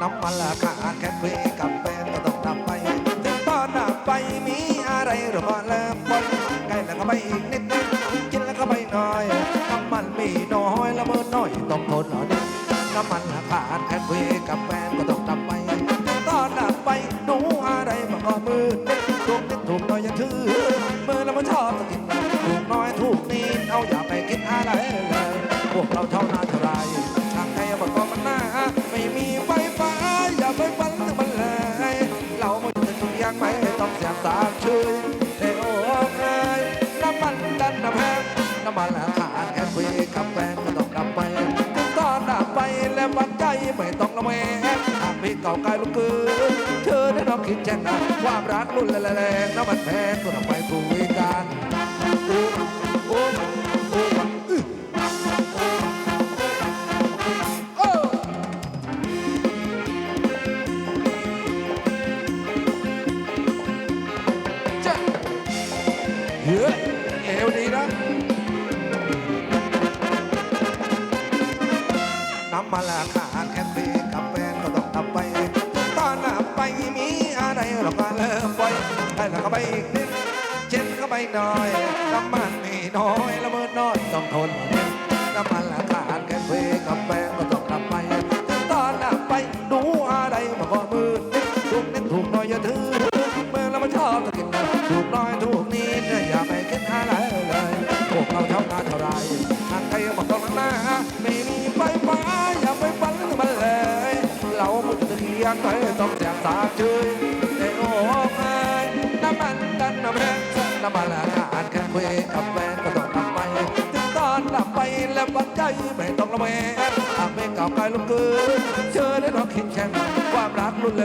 น้ำมันละค่แค่คุยกับแฟนก็ต้องนำไปตอนนำไปมีอะไรหรือเริ่มคนใกล้แล้วก็ไปอีกนิดนึงกินแล้วก็ไปหน่อย น้ำมันมีด้อยละเมินน้อยต้องนหน่อยน้ำมันละค่แค่คุยกับแฟน มือแล้วมันชอบตะกินถูกน้อยถูกนิดเอาอย่าไปคิดอะไรเลยพวกเราเท่านาท่าไรทางใครบอกก็มันหน้าไม่มีไฟฟ้าอย่าไปฝันถึงมันเลย เราไม่จะทุกอย่างไม่ต้องเสียสาบชื่อเทโอเอยน้ำมันดันน้ำแพงน้ำมันราคาแค่คุยกับแฟนก็ต้องดับไปถึงตอนดับไปแล้ววันใจไม่ต้องระแวงหากพี่เก่าไกลลูกคือเธ องคิดแจ้งนความรักรุ่นแรงน้ำมันแพงก็ต้องไปคุยกันโอ้อู้อื้อโอ้จ้ะเฮ้ยเอวดีนะน้ำมาลาขาดแค่ปีกับแฟนก็ต้องทำไป ตอนน้าไปมี หรอกก็เริ่มปล่อยให้แล้วก็ไปอีกนิดเช็ดก็ไปหน่อยน้ำมันมีน้อยละเมิดน้อยต้องทนน้ำมันลาขาดแค่ปีกับแฟนก็ต้องทำไปตอนหน้าไปดูอะไรมันก็มืดถูกนิดถูกน้อยอย่าถือเมื่อแล้วมันชอบตะกินถูกน้อยถูกนิดอย่าไปคิดอะไรเลยพวกเราเท่านาเท่าไรทางใครบอกตรงหน้าไม่มีไฟฟ้าอย่าไปฝันถึงมันเลย เราไม่จะเทียงไปต้องเสียงสาบชื่อ เอ้ยน้ำมันดันน้ำแห้งน้ำมันอาหารแค่คุยกับแฟนก็ต้องทำไปถึงตอนหลับไปแล้วปัจใจไม่ต้องระแวงหากไม่เก่าไกลลูกเกินเชิญได้ลองคิดแช่งความรักรุ่นแ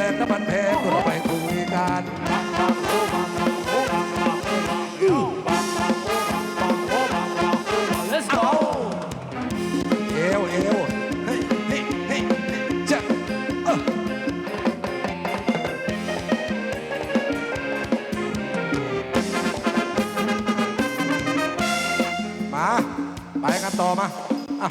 รงๆน้ำมันแพงก็ต้องไปคุยกัน ไปกันต่อมา